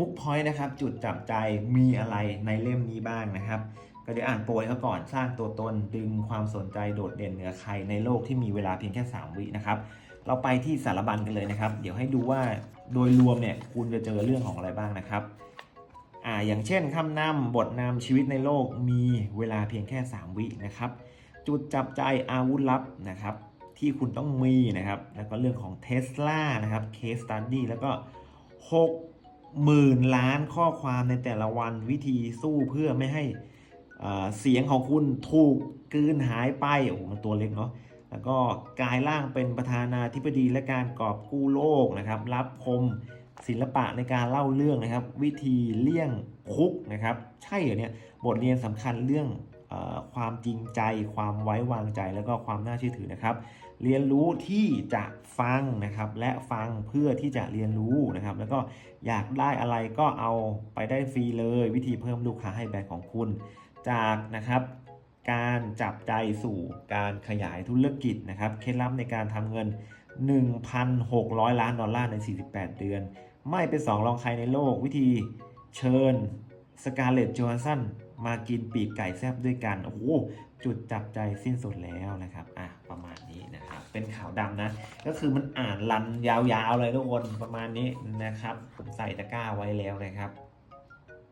ฮุกพอยต์นะครับ จุดจับใจมีอะไรในเล่มนี้บ้างนะครับ ก็เดี๋ยวอ่านโปรยเขาก่อนสร้างตัวตนดึงความสนใจโดดเด่นเหนือใครในโลกที่มีเวลาเพียงแค่ 3 วินะครับ เราไปที่สารบัญกันเลยนะครับ เดี๋ยวให้ดูว่าโดยรวมเนี่ยคุณจะเจอเรื่องของอะไรบ้างนะครับอ่าอย่างเช่นคำนำบทนำชีวิตในโลกมีเวลาเพียงแค่ 3 วินะครับ จุดจับใจอาวุธลับนะครับ ที่คุณต้องมีนะครับ แล้วก็เรื่องของเท s l a นะครับ Case Study แล้วก็ 6 หมื่นล้านข้อความในแต่ละวันวิธีสู้เพื่อไม่ให้เสียงของคุณถูกกลืนหายไปโอ้โหมันตัวเล็กเนาะแล้วก็กลายร่างเป็นประธานาธิบดีและการกอบกู้โลกนะครับ รับคมศิลปะในการเล่าเรื่องนะครับ วิธีเลี่ยงคุกนะครับ ใช่เหรอเนี่ยบทเรียนสำคัญเรื่อง ความจริงใจ ความไว้วางใจ แล้วก็ความน่าเชื่อถือนะครับ เรียนรู้ที่จะฟังนะครับ และฟังเพื่อที่จะเรียนรู้นะครับ แล้วก็อยากได้อะไรก็เอาไปได้ฟรีเลย วิธีเพิ่มลูกค้าให้แบรนด์ของคุณ จากนะครับการจับใจสู่การขยายธุรกิจนะครับ เคล็ดลับในการทำเงิน 1,600 ล้านดอลลาร์ใน 48 เดือน ไม่เป็นสองรองใครในโลก วิธีเชิญสกาเลตโจฮันสัน มากินปีกไก่แซบด้วยกันโอ้โหจุดจับใจสิ้นสุดแล้วนะครับอะประมาณนี้นะครับเป็นข่าวดำนะ ก็คือมันอ่านรันยาวๆเลยทุกคนประมาณนี้นะครับผมใส่ตะกร้าไว้แล้วนะครับ